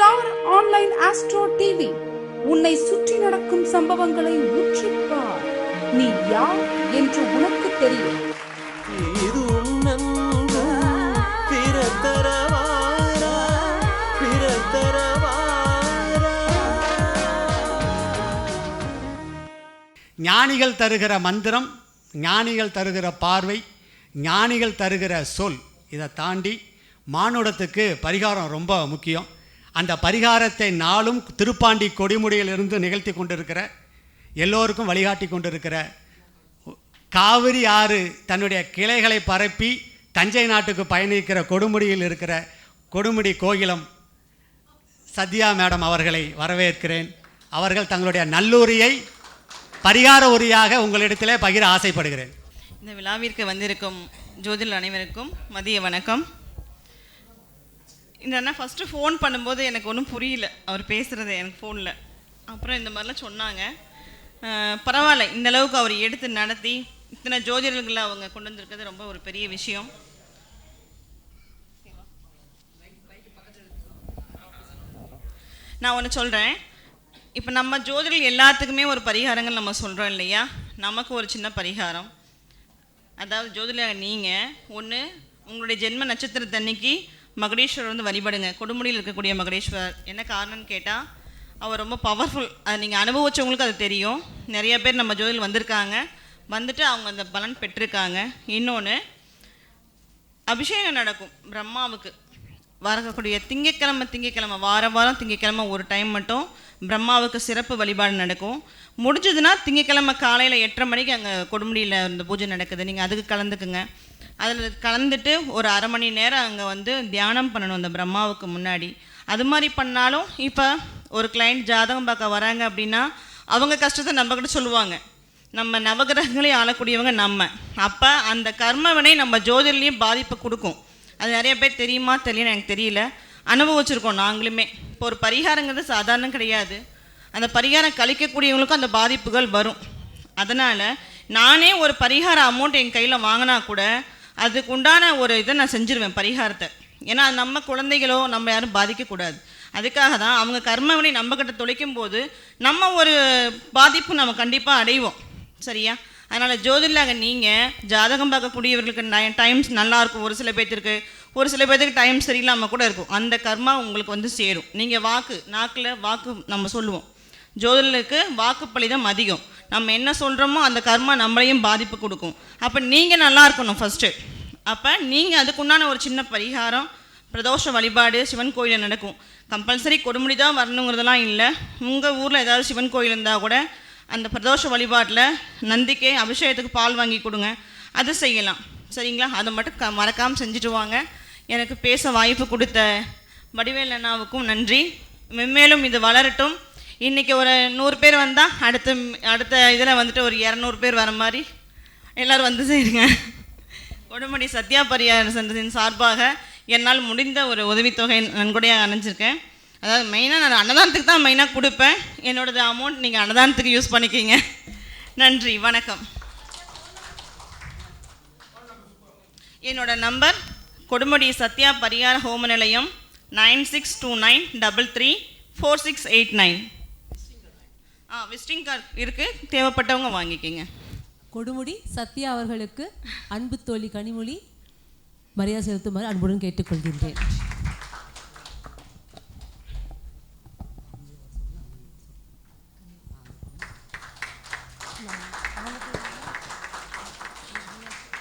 Star online astro TV. உன்னை சுற்றி நடக்கும் சம்பவங்களை உற்றிப்பார் நீ யார் என்று உனக்கு தெரியும். இது பிறத்தரவாரா பிறத்தரவாரா. ஞானிகள் தருகிற மந்திரம் ஞானிகள் தருகிற பார்வை ஞானிகள் தருகிற சொல் இதை தாண்டி மானுடத்துக்கு பரிகாரம் ரொம்ப முக்கியம். அந்த பரிகாரத்தை நாளும் திருப்பாண்டி கொடிமுடியிலிருந்து நிகழ்த்தி கொண்டிருக்கிற எல்லோருக்கும் வழிகாட்டி கொண்டிருக்கிற காவிரி ஆறு தன்னுடைய கிளைகளை பரப்பி தஞ்சை நாட்டுக்கு பயணிக்கிற கொடுமுடியில் இருக்கிற கொடுமுடி கோகிலம் சத்யா மேடம் அவர்களை வரவேற்கிறேன். அவர்கள் தங்களுடைய நல்லுரியை பரிகார உரியாக உங்களிடத்திலே பகிர ஆசைப்படுகிறேன். இந்த விழாவிற்கு வந்திருக்கும் ஜோதிடர் அனைவருக்கும் மதிய வணக்கம். இந்த அண்ணா ஃபஸ்ட்டு ஃபோன் பண்ணும்போது எனக்கு ஒன்றும் புரியல. அவர் பேசுகிறது எனக்கு ஃபோனில் அப்புறம் இந்த மாதிரிலாம் சொன்னாங்க. பரவாயில்ல. இந்த அளவுக்கு அவர் எடுத்து நடத்தி இத்தனை ஜோதிடர்களை அவங்க கொண்டு வந்திருக்கிறது ரொம்ப ஒரு பெரிய விஷயம். நான் ஒன்று சொல்கிறேன் இப்போ நம்ம ஜோதிடர்கள் எல்லாத்துக்குமே ஒரு பரிகாரங்கள் நம்ம சொல்கிறோம் இல்லையா? நமக்கு ஒரு சின்ன பரிகாரம். அதாவது ஜோதிடர் நீங்கள் ஒன்று உங்களுடைய ஜென்ம நட்சத்திரத்தன்னைக்கு மகுடேஸ்வரர் வந்து வழிபடுங்க. கொடுமுடியில் இருக்கக்கூடிய மகுடேஸ்வரர். என்ன காரணம்னு கேட்டால் அவர் ரொம்ப பவர்ஃபுல் அது நீங்கள் அனுபவிச்சவங்களுக்கு அது தெரியும். நிறைய பேர் நம்ம ஜோதியில் வந்திருக்காங்க. வந்துட்டு அவங்க அந்த பலன் பெற்றிருக்காங்க. இன்னொன்று அபிஷேகம் நடக்கும் பிரம்மாவுக்கு. வரக்கூடிய திங்கக்கிழமை திங்கக்கிழமை வாரம் வாரம் திங்கக்கிழமை ஒரு டைம் மட்டும் பிரம்மாவுக்கு சிறப்பு வழிபாடு நடக்கும். முடிஞ்சதுன்னா திங்கக்கிழமை காலையில் எட்டரை மணிக்கு அங்கே கொடுமுடியில் இந்த பூஜை நடக்குது. நீங்கள் அதுக்கு கலந்துக்குங்க. அதில் கலந்துட்டு ஒரு அரை மணி நேரம் அங்கே வந்து தியானம் பண்ணணும் அந்த பிரம்மாவுக்கு முன்னாடி. அது மாதிரி பண்ணாலும் இப்போ ஒரு கிளைண்ட் ஜாதகம் பார்க்க வராங்க அப்படின்னா அவங்க கஷ்டத்தை நம்மக்கிட்ட சொல்லுவாங்க. நம்ம நவகிரகங்களையும் ஆளக்கூடியவங்க நம்ம. அப்போ அந்த கர்மவினை நம்ம ஜோதிடலையும் பாதிப்பை கொடுக்கும். அது நிறைய பேர் தெரியுமா? தெரியல எனக்கு தெரியல. அனுபவிச்சிருக்கோம் நாங்களுமே. இப்போ ஒரு பரிகாரங்கிறது சாதாரணம் கிடையாது. அந்த பரிகாரம் கழிக்கக்கூடியவங்களுக்கும் அந்த பாதிப்புகள் வரும். அதனால் நானே ஒரு பரிகார அமௌண்ட் என் கையில் வாங்கினா கூட அதுக்கு உண்டான ஒரு இதை நான் செஞ்சுருவேன் பரிகாரத்தை. ஏன்னா நம்ம குழந்தைகளோ நம்ம யாரும் பாதிக்கக்கூடாது. அதுக்காக தான் அவங்க கர்மவினை நம்மக்கிட்ட தொலைக்கும் போது நம்ம ஒரு பாதிப்பு நம்ம கண்டிப்பாக அடைவோம். சரியா? அதனால் ஜோதிடலாக நீங்கள் ஜாதகம் பார்க்கக்கூடியவர்களுக்கு டைம்ஸ் நல்லாயிருக்கும் ஒரு சில பேர்த்திற்கு ஒரு சில பேர்த்துக்கு டைம் சரியில்லாமல் கூட இருக்கும். அந்த கர்மா உங்களுக்கு வந்து சேரும். நீங்கள் வாக்கு நாக்கில் வாக்கு நம்ம சொல்லுவோம். ஜோதிடலுக்கு வாக்குப்பளிதம் அதிகம். நம்ம என்ன சொல்கிறோமோ அந்த கர்மா நம்மளையும் பாதிப்பு கொடுக்கும். அப்போ நீங்கள் நல்லா இருக்கணும் ஃபஸ்ட்டு அப்போ நீங்கள் அதுக்குண்டான ஒரு சின்ன பரிகாரம் பிரதோஷ வழிபாடு சிவன் கோயிலில் நடக்கும். கம்பல்சரி கொடுமுடி தான் வரணுங்கிறதெல்லாம் இல்லை. உங்கள் ஊரில் ஏதாவது சிவன் கோயில் இருந்தால் கூட அந்த பிரதோஷ வழிபாட்டில் நந்திக்கே அபிஷேகத்துக்கு பால் வாங்கி கொடுங்க. அது செய்யலாம். சரிங்களா? அதை மட்டும் க மறக்காமல் செஞ்சுட்டு வாங்க. எனக்கு பேச வாய்ப்பு கொடுத்த வடிவேல் அண்ணாவுக்கும் நன்றி. மென்மேலும் இது வளரட்டும். இன்றைக்கி ஒரு நூறு பேர் வந்தால் அடுத்த அடுத்த இதில் வந்துட்டு ஒரு இரநூறு பேர் வர மாதிரி எல்லோரும் வந்து சேருங்க. கொடுமடி சத்யா பரிகார சென்றதின் சார்பாக என்னால் முடிந்த ஒரு உதவித்தொகை நன்கொடையாக அணைஞ்சிருக்கேன். அதாவது மெயினாக நான் அன்னதானத்துக்கு தான் மெயினாக கொடுப்பேன். என்னோடது அமௌண்ட் நீங்கள் அன்னதானத்துக்கு யூஸ் பண்ணிக்கிங்க. நன்றி வணக்கம். என்னோட நம்பர் கொடுமுடி சத்யா பரிகார ஹோம நிலையம் nine six two nine double three four six eight nine. ஆ விசிட்டிங் கார்டு இருக்குது தேவைப்பட்டவங்க வாங்கிக்கோங்க. கொடுமுடி சத்யா அவர்களுக்கு அன்பு தோழி கனிமொழி மரியாதை செலுத்துமாறு அன்புடன் கேட்டுக்கொள்கின்றேன்.